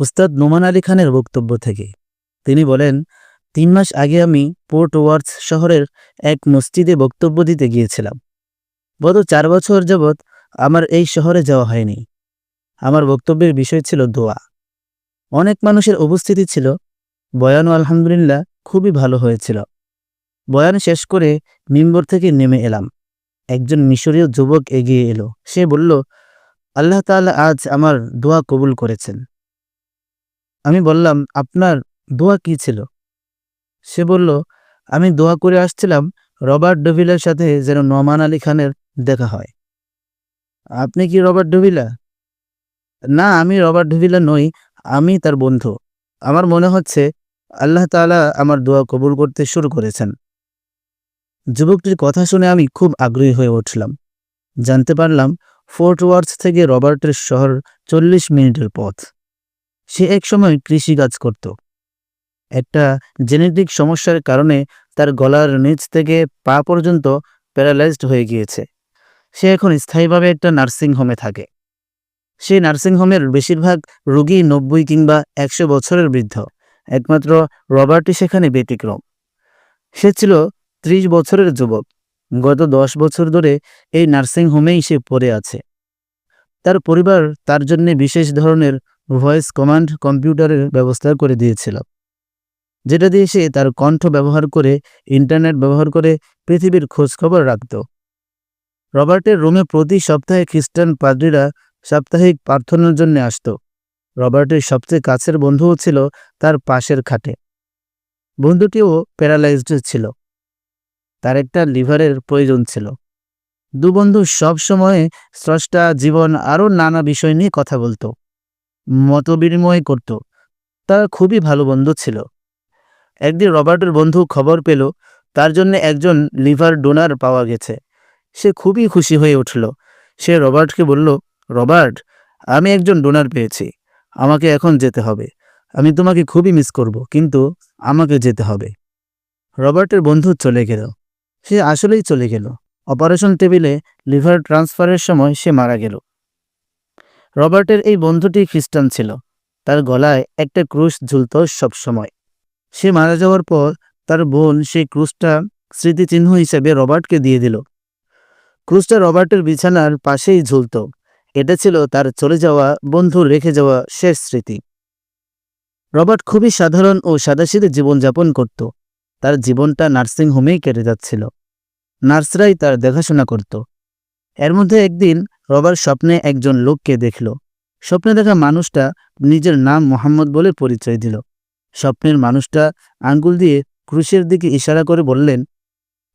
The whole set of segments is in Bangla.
উস্তাদ নোমান আলী খানের বক্তব্য থেকে। তিনি বলেন, তিন মাস আগে আমি পোর্ট ওয়ার্থ শহরের এক মসজিদে বক্তব্য দিতে গিয়েছিলাম। গত চার বছর যাবৎ আমার এই শহরে যাওয়া হয়নি। আমার বক্তব্যের বিষয় ছিল দোয়া। অনেক মানুষের উপস্থিতি ছিল। বয়ানও আলহামদুলিল্লাহ খুবই ভালো হয়েছিল। বয়ান শেষ করে মিম্বর থেকে নেমে এলাম। একজন মিশরীয় যুবক এগিয়ে এলো। সে বলল, আল্লাহ তাআলা আজ আমার দোয়া কবুল করেছেন। আমি বললাম, আপনার দোয়া কি ছিল? সে বলল, আমি দোয়া করে আসছিলাম রবার্ট ডভিলার সাথে যেন নমান আলী খানের দেখা হয়। আপনি কি রবার্ট ডভিলা? না, আমি রবার্ট ডভিলা নই, আমি তার বন্ধু। আমার মনে হচ্ছে আল্লাহ তাআলা আমার দোয়া কবুল করতে শুরু করেছেন। যুবকটির কথা শুনে আমি খুব আগ্রহী হয়ে উঠলাম। জানতে পারলাম ফোর্ট ওয়ার্থ থেকে রবার্টের শহর চল্লিশ মিনিটের পথ। সে একসময় কৃষিকাজ করত। একটা জেনেটিক সমস্যার কারণে তার গলার নিচ থেকে পা পর্যন্ত প্যারালাইজড হয়ে গিয়েছে। সে এখন স্থায়ীভাবে একটা নার্সিং হোমে থাকে। সেই নার্সিং হোমের বেশিরভাগ রোগী নব্বই কিংবা একশো বছরের বৃদ্ধ, একমাত্র রবার্টই সেখানে ব্যতিক্রম। সে ছিল ত্রিশ বছরের যুবক। গত দশ বছর ধরে এই নার্সিং হোমেই সে পড়ে আছে। তার পরিবার তার জন্য বিশেষ ধরনের ভয়েস কমান্ড কম্পিউটারের ব্যবস্থা করে দিয়েছিল, যেটা দিয়ে সে তার কণ্ঠ ব্যবহার করে, ইন্টারনেট ব্যবহার করে পৃথিবীর খোঁজখবর রাখত। রবার্টের রুমে প্রতি সপ্তাহে খ্রিস্টান পাদ্রীরা সাপ্তাহিক প্রার্থনার জন্য আসত। রবার্টের সবচেয়ে কাছের বন্ধুও ছিল তার পাশের খাটে। বন্ধুটিও প্যারালাইজড ছিল। তার একটা লিভারের প্রয়োজন ছিল। দু বন্ধু সব সময় স্রষ্টা জীবন আরও নানা বিষয় নিয়ে কথা বলতো। মত বিনিময় করত। তারা খুবই ভালো বন্ধু ছিল। একদিন রবার্টের বন্ধু খবর পেল, তার জন্য একজন লিভার ডোনার পাওয়া গেছে। সে খুবই খুশি হয়ে উঠল। সে রবার্টকে বলল, রবার্ট, আমি একজন ডোনার পেয়েছি। আমাকে এখন যেতে হবে। আমি তোমাকে খুবই মিস করব, কিন্তু আমাকে যেতে হবে। রবার্টের বন্ধু চলে গেল। সে আসলেই চলে গেল। অপারেশন টেবিলে লিভার ট্রান্সফারের সময় সে মারা গেল। রবার্টের এই বন্ধুটি খ্রিস্টান ছিল। তার গলায় একটা ক্রুশ ঝুলত সবসময়। সে মারা যাওয়ার পর তার বোন সেই ক্রুশটা স্মৃতিচিহ্ন হিসেবে রবার্টকে দিয়ে দিল। ক্রুশটা রবার্টের বিছানার পাশেই ঝুলত। এটা ছিল তার চলে যাওয়া, বন্ধুর রেখে যাওয়া শেষ স্মৃতি। রবার্ট খুবই সাধারণ ও সাদাসিধে জীবনযাপন করত। তার জীবনটা নার্সিং হোমেই কেটে যাচ্ছিল। নার্সরাই তার দেখাশোনা করত। এর মধ্যে একদিন রবার্ট স্বপ্নে একজন লোককে দেখল। স্বপ্নে দেখা মানুষটা নিজের নাম মোহাম্মদ বলে পরিচয় দিল। স্বপ্নের মানুষটা আঙ্গুল দিয়ে ক্রুশের দিকে ইশারা করে বললেন,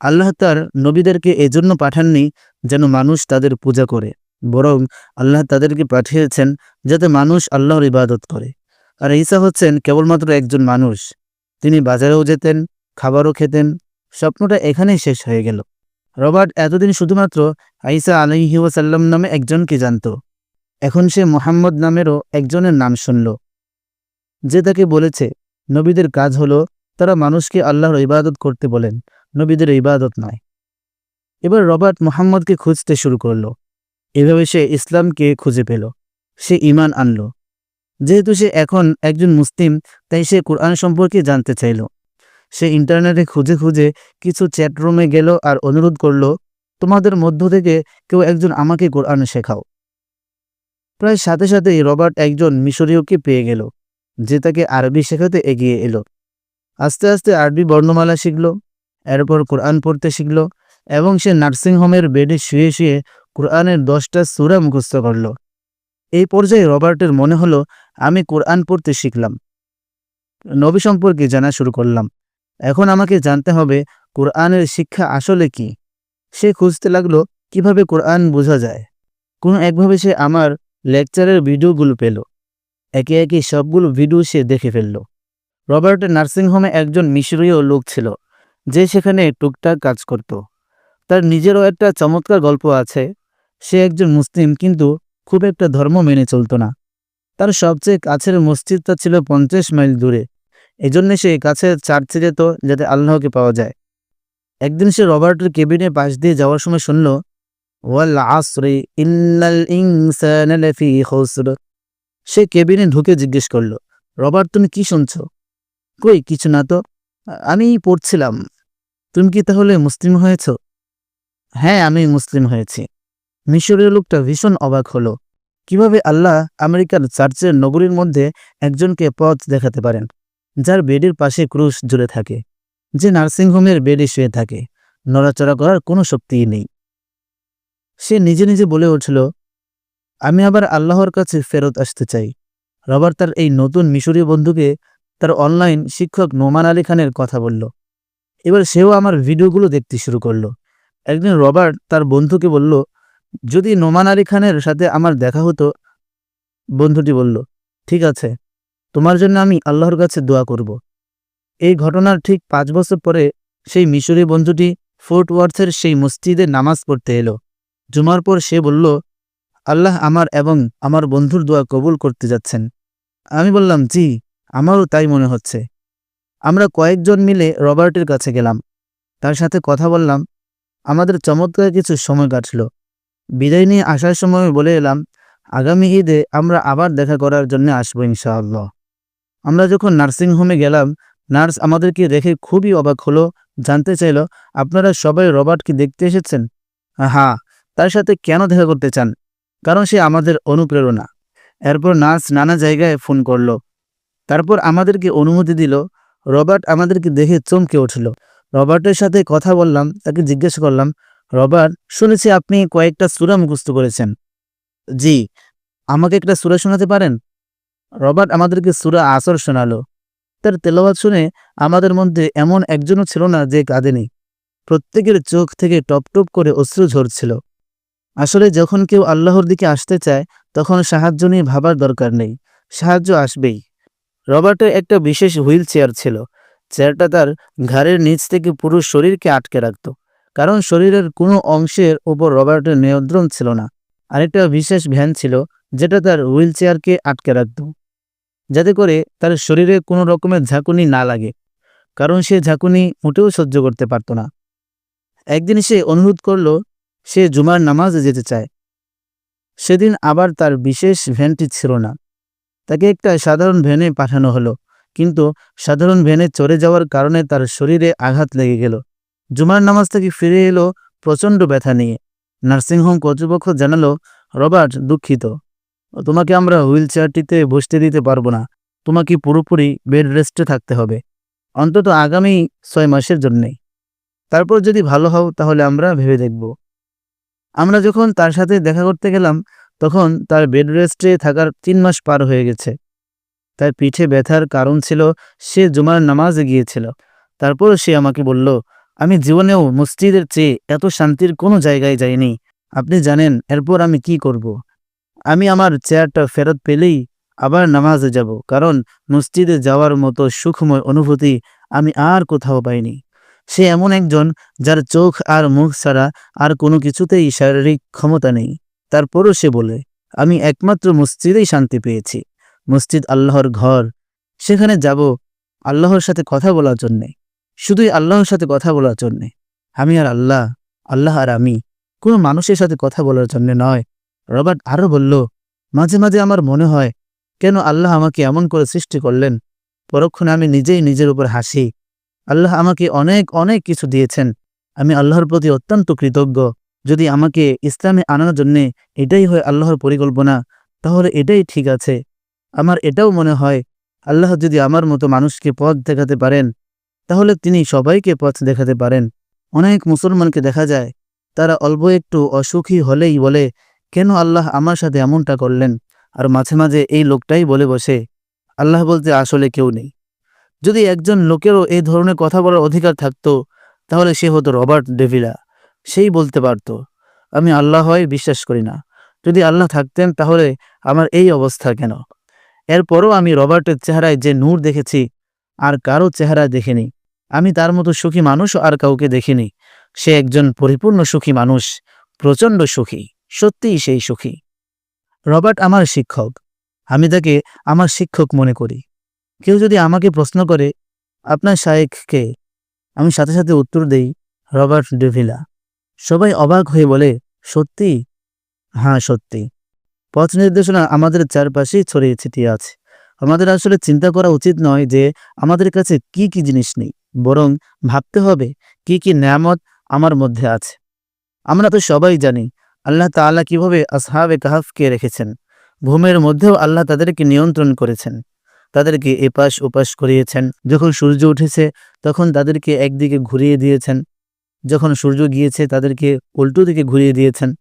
আল্লাহ তার নবীদেরকে এজন্য পাঠাননি যেন মানুষ তাদের পূজা করে, বরং আল্লাহ তাদেরকে পাঠিয়েছেন যাতে মানুষ আল্লাহর ইবাদত করে। আর ঈসা হচ্ছেন কেবলমাত্র একজন মানুষ। তিনি বাজারেও যেতেন, খাবারও খেতেন, স্বপ্নটা এখানেই শেষ হয়ে গেল। রবার্ট এতদিন শুধুমাত্র আইসা আলহি ওয়াসাল্লাম নামে একজনকে জানত। এখন সে মোহাম্মদ নামেরও একজনের নাম শুনল। যে তাকে বলেছে, নবীদের কাজ হলো তারা মানুষকে আল্লাহর ইবাদত করতে বলেন, নবীদের ইবাদত নয়। এবার রবার্ট মোহাম্মদকে খুঁজতে শুরু করল। এভাবে সে ইসলামকে খুঁজে পেল। সে ইমান আনল। যেহেতু সে এখন একজন মুসলিম, তাই সে কোরআন সম্পর্কে জানতে চাইল। সে ইন্টারনেটে খুঁজে খুঁজে কিছু চ্যাটরুমে গেল আর অনুরোধ করল, তোমাদের মধ্য থেকে কেউ একজন আমাকে কোরআন শেখাও। প্রায় সাথে সাথেই রবার্ট একজন মিশরীয়কে পেয়ে গেল, যে তাকে আরবি শেখাতে এগিয়ে এলো। আস্তে আস্তে আরবি বর্ণমালা শিখল, এরপর কোরআন পড়তে শিখল এবং সে নার্সিং হোমের বেডে শুয়ে শুয়ে কোরআনের দশটা সুরা মুখস্থ করল। এই পর্যায়ে রবার্টের মনে হলো, আমি কোরআন পড়তে শিখলাম। নবী সম্পর্কে জানা শুরু করলাম। এখন আমাকে জানতে হবে, কোরআনের শিক্ষা আসলে কি? সে খুঁজতে লাগল, কীভাবে কোরআন বোঝা যায়? কোনো একভাবে সে আমার লেকচারের ভিডিওগুলো পেল। একে একে সবগুলো ভিডিও সে দেখে ফেলল। রবার্টের নার্সিংহোমে একজন মিশরীয় লোক ছিল, যে সেখানে টুকটাক কাজ করত। তার নিজেরও একটা চমৎকার গল্প আছে, সে একজন মুসলিম কিন্তু খুব একটা ধর্ম মেনে চলত না। তার সবচেয়ে কাছের মসজিদটা ছিল পঞ্চাশ মাইল দূরে। এজন্য সে কাছে চার্চে যেত যাতে আল্লাহকে পাওয়া যায়। একদিন সে রবার্টের কেবিনে পাশ দিয়ে যাওয়ার সময় শুনল, ওয়াল আসরি খুসর। সে কেবিনে ঢুকে জিজ্ঞেস করল, রবার্ট, তুমি কি শুনছ? কই, কিছু না তো, আমি পড়ছিলাম। তুমি কি তাহলে মুসলিম হয়েছ? হ্যাঁ আমি মুসলিম হয়েছি। মিশরীয় লোকটা ভীষণ অবাক হলো, কীভাবে আল্লাহ আমেরিকার চার্চের নগরীর মধ্যে একজনকে পথ দেখাতে পারেন? যার বেডের পাশে ক্রুশ ঝুলে থাকে, যে নার্সিংহোমের বেডে শুয়ে থাকে, নড়াচড়া করার কোনো শক্তিই নেই। সে নিজে নিজে বলে উঠল, আমি আবার আল্লাহর কাছে ফেরত আসতে চাই। রবার তার এই নতুন মিশরীয় বন্ধুকে তার অনলাইন শিক্ষক নোমান আলী খানের কথা বলল। এবার সেও আমার ভিডিওগুলো দেখতে শুরু করল। একদিন রবার্ট তার বন্ধুকে বলল, যদি নোমান আলী খানের সাথে আমার দেখা হতো, বন্ধুটি বলল, ঠিক আছে। তোমার জন্য আমি আল্লাহর কাছে দোয়া করব। এই ঘটনার ঠিক পাঁচ বছর পরে সেই মিশরীয় বন্ধুটি ফোর্ট ওয়ার্থের সেই মসজিদে নামাজ পড়তে এলো। জুমার পর সে বলল, আল্লাহ আমার এবং আমার বন্ধুর দোয়া কবুল করতে যাচ্ছেন। আমি বললাম, জি, আমারও তাই মনে হচ্ছে। আমরা কয়েকজন মিলে রবার্টের কাছে গেলাম। তার সাথে কথা বললাম। আমাদের চমৎকার কিছু সময় কাটল। বিদায় নিয়ে আসার সময় বলে এলাম, আগামী ঈদে আমরা আবার দেখা করার জন্য আসব ইনশাআল্লাহ। আমরা যখন নার্সিংহোমে গেলাম, নার্স আমাদেরকে দেখে খুবই অবাক হলো, জানতে চাইল, আপনারা সবাই রবার্টকে দেখতে এসেছেন? হ্যাঁ তার সাথে কেন দেখা করতে চান? কারণ সে আমাদের অনুপ্রেরণা। এরপর নার্স নানা জায়গায় ফোন করল। তারপর আমাদেরকে অনুমতি দিল। রবার্ট আমাদেরকে দেখে চমকে উঠল। রবার্টের সাথে কথা বললাম, তাকে জিজ্ঞেস করলাম, রবার্ট, শুনেছি আপনি কয়েকটা সুরা মুখস্থ করেছেন। জি, আমাকে একটা সুরা শোনাতে পারেন? রবার্ট আমাদেরকে সুরা আসর শোনালো। তার তেলাওয়াত শুনে আমাদের মধ্যে এমন একজনও ছিল না যে কাঁদেনি। প্রত্যেকের চোখ থেকে টপ টপ করে অশ্রু ঝরছিল। আসলে যখন কেউ আল্লাহর দিকে আসতে চায়, তখন সাহায্য নিয়ে ভাবার দরকার নেই। সাহায্য আসবেই। রবার্টের একটা বিশেষ হুইল চেয়ার ছিল। চেয়ারটা তার ঘাড়ের নিচ থেকে পুরো শরীরকে আটকে রাখত। কারণ শরীরের কোনো অংশের ওপর রবার্টের নিয়ন্ত্রণ ছিল না। আরেকটা বিশেষ ভ্যান ছিল, যেটা তার হুইল চেয়ারকে আটকে রাখত। যাতে করে তার শরীরে কোনো রকমের ঝাঁকুনি না লাগে, কারণ সে ঝাঁকুনি মোটেও সহ্য করতে পারত না। একদিন সে অনুরোধ করল, সে জুমার নামাজে যেতে চায়। সেদিন আবার তার বিশেষ ভ্যানটি ছিল না। তাকে একটা সাধারণ ভ্যানে পাঠানো হলো, কিন্তু সাধারণ ভ্যানে চড়ে যাওয়ার কারণে তার শরীরে আঘাত লেগে গেল। জুমার নামাজ থেকে ফিরে এলো প্রচণ্ড ব্যথা নিয়ে। নার্সিংহোম কর্তৃপক্ষ জানালো, রবার্ট দুঃখিত। তোমাকে আমরা হুইল চেয়ারটিতে বসতে দিতে পারব না। তোমাকে পুরোপুরি বেড রেস্টে থাকতে হবে। অন্তত আগামী ছয় মাসের জন্যে। তারপর যদি ভালো হও, তাহলে আমরা ভেবে দেখব। আমরা যখন তার সাথে দেখা করতে গেলাম, তখন তার বেড রেস্টে থাকার তিন মাস পার হয়ে গেছে। তার পিঠে ব্যথার কারণ ছিল, সে জুমার নামাজে গিয়েছিল। তারপর সে আমাকে বলল, আমি জীবনেও মসজিদের চেয়ে এত শান্তির কোনো জায়গায় যাইনি। আপনি জানেন, এরপর আমি কি করব। আমি আমার চেয়ারটা ফেরত পেলেই আবার নামাজে যাব, কারণ মসজিদে যাওয়ার মতো সুখময় অনুভূতি আমি আর কোথাও পাইনি। সে এমন একজন যার চোখ আর মুখ ছাড়া আর কোনো কিছুতেই শারীরিক ক্ষমতা নেই। তারপরও সে বলে, আমি একমাত্র মসজিদেই শান্তি পেয়েছি। মসজিদ আল্লাহর ঘর। সেখানে যাব আল্লাহর সাথে কথা বলার জন্যে। শুধুই আল্লাহর সাথে কথা বলার জন্যে। আমি আর আল্লাহ আল্লাহ আর আমি। কোনো মানুষের সাথে কথা বলার জন্যে নয়। রবার্ট আরও বলল, মাঝে মাঝে আমার মনে হয়, কেন আল্লাহ আমাকে এমন করে সৃষ্টি করলেন? পরক্ষণে আমি নিজেই নিজের উপর হাসি। আল্লাহ আমাকে অনেক অনেক কিছু দিয়েছেন। আমি আল্লাহর প্রতি অত্যন্ত কৃতজ্ঞ। যদি আমাকে ইসলামে আনার জন্যে এটাই হয় আল্লাহর পরিকল্পনা, তাহলে এটাই ঠিক আছে। আমার এটাও মনে হয়, আল্লাহ যদি আমার মতো মানুষকে পথ দেখাতে পারেন, তাহলে তিনি সবাইকে পথ দেখাতে পারেন। অনেক মুসলমানকে দেখা যায়, তারা অল্প একটু অসুখী হলেই বলে কেন আল্লাহ আমার সাথে এমনটা করলেন? আর মাঝে মাঝে এই লোকটাই বলে বসে, আল্লাহ বলতে আসলে কেউ নেই। যদি একজন লোকেরও এই ধরনের কথা বলার অধিকার থাকতো, তাহলে সে হতো রবার্ট ডেভিলা। সেই বলতে পারত, আমি আল্লাহ হয় বিশ্বাস করি না। যদি আল্লাহ থাকতেন, তাহলে আমার এই অবস্থা কেন? এরপরও আমি রবার্টের চেহারায় যে নূর দেখেছি, আর কারও চেহারা দেখিনি। আমি তার মতো সুখী মানুষ আর কাউকে দেখিনি। সে একজন পরিপূর্ণ সুখী মানুষ, প্রচণ্ড সুখী। সত্যিই সেই সুখী। রবার্ট আমার শিক্ষক। আমি তাকে আমার শিক্ষক মনে করি। কেউ যদি আমাকে প্রশ্ন করে, আপনার শায়েখকে আমি সাথে সাথে উত্তর দেই, রবার্ট ডেভিলা সবাই অবাক হয়ে বলে, সত্যি? হ্যাঁ সত্যি। পথ নির্দেশনা আমাদের চারপাশেই ছড়িয়ে ছিটিয়ে আছে। আমাদের আসলে চিন্তা করা উচিত নয় যে আমাদের কাছে কি কি জিনিস নেই, বরং ভাবতে হবে কি কি নেয়ামত আমার মধ্যে আছে। আমরা তো সবাই জানি আল্লাহ তাআলা কীভাবে আসহাবে কাহাফকে রেখেছেন? ঘুমের মধ্যেও আল্লাহ তাদেরকে নিয়ন্ত্রণ করেছেন। তাদেরকে এপাশ ওপাশ করিয়েছেন। যখন সূর্য উঠেছে, তখন তাদেরকে একদিকে ঘুরিয়ে দিয়েছেন। যখন সূর্য গিয়েছে, তাদেরকে উল্টো দিকে ঘুরিয়ে দিয়েছেন।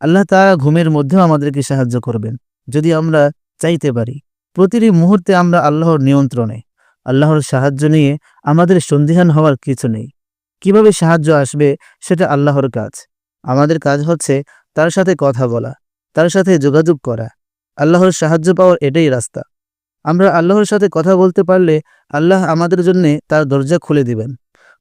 আল্লাহ তাআলা ঘুমের মধ্যেও আমাদেরকে সাহায্য করবেন, যদি আমরা চাইতে পারি। প্রতিটি মুহূর্তে আমরা আল্লাহর নিয়ন্ত্রণে, আল্লাহর সাহায্য নিয়ে আমাদের সন্দিহান হওয়ার কিছু নেই। কীভাবে সাহায্য আসবে, সেটা আল্লাহর কাজ। আমাদের কাজ হচ্ছে তার সাথে কথা বলা, তার সাথে যোগাযোগ করা। আল্লাহর সাহায্য পাওয়ার এটাই রাস্তা। আমরা আল্লাহর সাথে কথা বলতে পারলে আল্লাহ আমাদের জন্য তার দরজা খুলে দিবেন।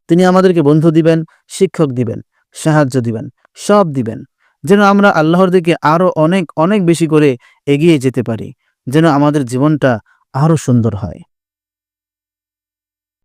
তিনি আমাদেরকে বন্ধু দিবেন, শিক্ষক দিবেন, সাহায্য দিবেন, সব দিবেন, যেন আমরা আল্লাহর দিকে আরও অনেক অনেক বেশি করে এগিয়ে যেতে পারি, যেন আমাদের জীবনটা আরও সুন্দর হয়।